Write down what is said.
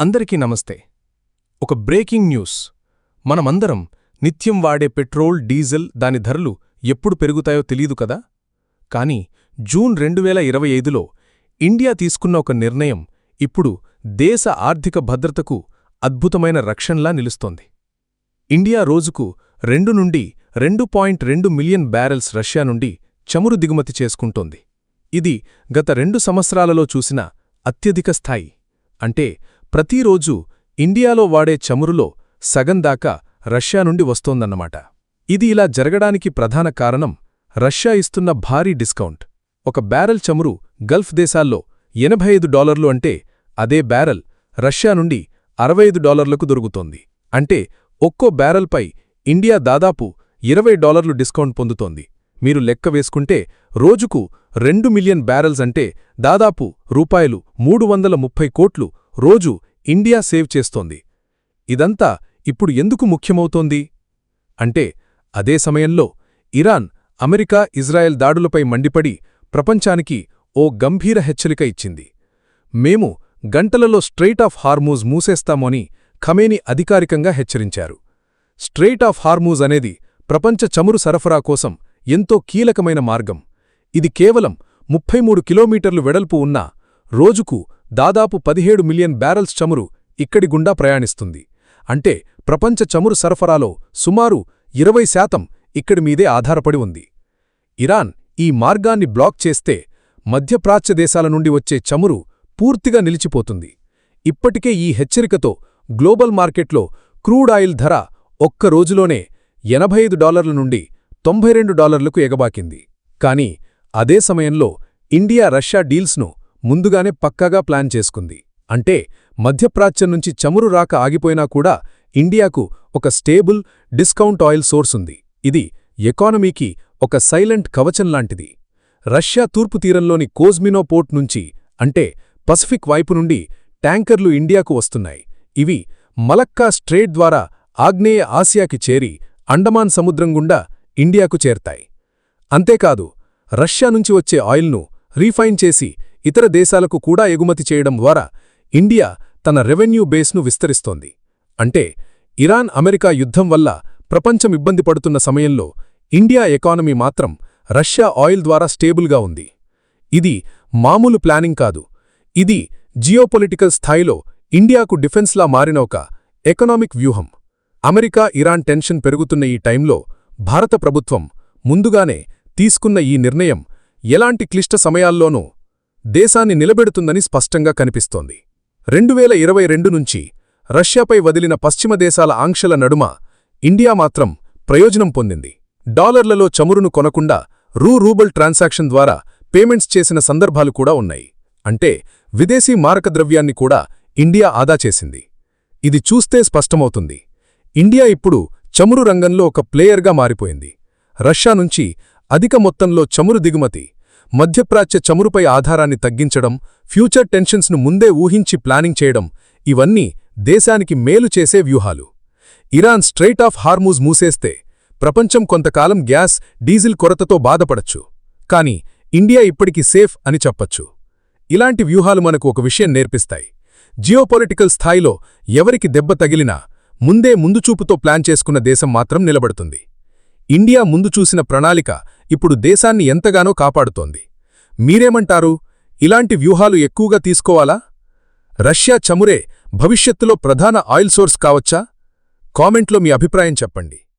అందరికీ నమస్తే. ఒక బ్రేకింగ్ న్యూస్. మనమందరం నిత్యం వాడే పెట్రోల్ డీజిల్ దాని ధరలు ఎప్పుడు పెరుగుతాయో తెలీదు కదా? కానీ జూన్ రెండు వేల ఇరవై ఐదులో ఇండియా తీసుకున్న ఒక నిర్ణయం ఇప్పుడు దేశ ఆర్థిక భద్రతకు అద్భుతమైన రక్షణలా నిలుస్తోంది. ఇండియా రోజుకు రెండు నుండి రెండు పాయింట్ రెండు మిలియన్ బ్యారెల్స్ రష్యా నుండి చమురు దిగుమతి చేసుకుంటోంది. ఇది గత రెండు సంవత్సరాలలో చూసిన అత్యధిక స్థాయి. అంటే ప్రతిరోజు ఇండియాలో వాడే చమురులో సగం దాకా రష్యా నుండి వస్తోందన్నమాట. ఇది ఇలా జరగడానికి ప్రధాన కారణం రష్యా ఇస్తున్న భారీ డిస్కౌంట్. ఒక బ్యారెల్ చమురు గల్ఫ్ దేశాల్లో ఎనభై ఐదు డాలర్లు అంటే అదే బ్యారెల్ రష్యా నుండి అరవై డాలర్లకు దొరుకుతోంది. అంటే ఒక్కో బ్యారెల్పై ఇండియా దాదాపు ఇరవై డాలర్లు డిస్కౌంట్ పొందుతోంది. మీరు లెక్క వేసుకుంటే రోజుకు రెండు మిలియన్ బ్యారెల్స్ అంటే దాదాపు రూపాయలు మూడు వందల ముప్పై కోట్లు రోజు ఇండియా సేవ్ చేస్తోంది. ఇదంతా ఇప్పుడు ఎందుకు ముఖ్యమవుతోంది? అంటే అదే సమయంలో ఇరాన్ అమెరికా ఇజ్రాయెల్ దాడులపై మండిపడి ప్రపంచానికి ఓ గంభీర హెచ్చరిక ఇచ్చింది. మేము గంటలలో స్ట్రెయిట్ ఆఫ్ హార్మూజ్ మూసేస్తామని ఖమేని అధికారికంగా హెచ్చరించారు. స్ట్రెయిట్ ఆఫ్ హార్మూజ్ అనేది ప్రపంచ చమురు సరఫరా కోసం ఎంతో కీలకమైన మార్గం. ఇది కేవలం ముప్పై మూడు కిలోమీటర్లు వెడల్పు ఉన్నా రోజుకు దాదాపు పదిహేడు మిలియన్ బ్యారల్స్ చమురు ఇక్కడి గుండా ప్రయాణిస్తుంది. అంటే ప్రపంచ చమురు సరఫరాలో సుమారు ఇరవై శాతం ఇక్కడి మీదే ఆధారపడి ఉంది. ఇరాన్ ఈ మార్గాన్ని బ్లాక్ చేస్తే మధ్యప్రాచ్య దేశాల నుండి వచ్చే చమురు పూర్తిగా నిలిచిపోతుంది. ఇప్పటికే ఈ హెచ్చరికతో గ్లోబల్ మార్కెట్లో క్రూడ్ ఆయిల్ ధర ఒక్క రోజులోనే ఎనభై ఐదు డాలర్ల నుండి తొంభై రెండు డాలర్లకు ఎగబాకింది. కాని అదే సమయంలో ఇండియా రష్యా డీల్స్ను ముందుగానే పక్కాగా ప్లాన్ చేసుకుంది. అంటే మధ్యప్రాచ్యం నుంచి చమురు రాక ఆగిపోయినా కూడా ఇండియాకు ఒక స్టేబుల్ డిస్కౌంట్ ఆయిల్ సోర్స్ ఉంది. ఇది ఎకానమీకి ఒక సైలెంట్ కవచం లాంటిది. రష్యా తూర్పు తీరంలోని కోజ్మినో పోర్ట్ నుంచి అంటే పసిఫిక్ వైపు నుండి ట్యాంకర్లు ఇండియాకు వస్తున్నాయి. ఇవి మలక్కా స్ట్రేట్ ద్వారా ఆగ్నేయ ఆసియాకి చేరి అండమాన్ సముద్రం గుండా ఇండియాకు చేరతాయి. అంతేకాదు రష్యా నుంచి వచ్చే ఆయిల్ను రీఫైన్ చేసి ఇతర దేశాలకు కూడా ఎగుమతి చేయడం ద్వారా ఇండియా తన రెవెన్యూ బేస్ను విస్తరిస్తోంది. అంటే ఇరాన్ అమెరికా యుద్ధం వల్ల ప్రపంచం ఇబ్బంది పడుతున్న సమయంలో ఇండియా ఎకానమీ మాత్రం రష్యా ఆయిల్ ద్వారా స్టేబుల్గా ఉంది. ఇది మామూలు ప్లానింగ్ కాదు. ఇది జియోపొలిటికల్ స్థాయిలో ఇండియాకు డిఫెన్స్లా మారిన ఒక ఎకనామిక్ వ్యూహం. అమెరికా ఇరాన్ టెన్షన్ పెరుగుతున్న ఈ టైంలో భారత ప్రభుత్వం ముందుగానే తీసుకున్న ఈ నిర్ణయం ఎలాంటి క్లిష్ట సమయాల్లోనూ దేశాన్ని నిలబెడుతుందని స్పష్టంగా కనిపిస్తోంది. రెండువేల ఇరవై రెండు నుంచి రష్యాపై వదిలిన పశ్చిమ దేశాల ఆంక్షల నడుమ ఇండియా మాత్రం ప్రయోజనం పొందింది. డాలర్లలో చమురును కొనకుండా రూ రూబల్ ట్రాన్సాక్షన్ ద్వారా పేమెంట్స్ చేసిన సందర్భాలు కూడా ఉన్నాయి. అంటే విదేశీ మారకద్రవ్యాన్ని కూడా ఇండియా ఆదా చేసింది. ఇది చూస్తే స్పష్టమవుతుంది. ఇండియా ఇప్పుడు చమురు రంగంలో ఒక ప్లేయర్గా మారిపోయింది. రష్యా నుంచి అధిక మొత్తంలో చమురు దిగుమతి మధ్యప్రాచ్య చమురుపై ఆధారాన్ని తగ్గించడం ఫ్యూచర్ టెన్షన్స్ను ముందే ఊహించి ప్లానింగ్ చేయడం ఇవన్నీ దేశానికి మేలు చేసే వ్యూహాలు. ఇరాన్ స్ట్రైట్ ఆఫ్ హార్మూజ్ మూసేస్తే ప్రపంచం కొంతకాలం గ్యాస్ డీజిల్ కొరతతో బాధపడచ్చు. కాని ఇండియా ఇప్పటికీ సేఫ్ అని చెప్పచ్చు. ఇలాంటి వ్యూహాలు మనకు ఒక విషయం నేర్పిస్తాయి. జియోపొలిటికల్ స్థాయిలో ఎవరికి దెబ్బ తగిలినా ముందే ముందుచూపుతో ప్లాన్ చేసుకున్న దేశం మాత్రం నిలబడుతుంది. ఇండియా ముందు చూసిన ప్రణాళిక ఇప్పుడు దేశాన్ని ఎంతగానో కాపాడుతోంది. మీరేమంటారు? ఇలాంటి వ్యూహాలు ఎక్కువగా తీసుకోవాలా? రష్యా చమురే భవిష్యత్తులో ప్రధాన ఆయిల్ సోర్స్ కావచ్చా? కామెంట్లో మీ అభిప్రాయం చెప్పండి.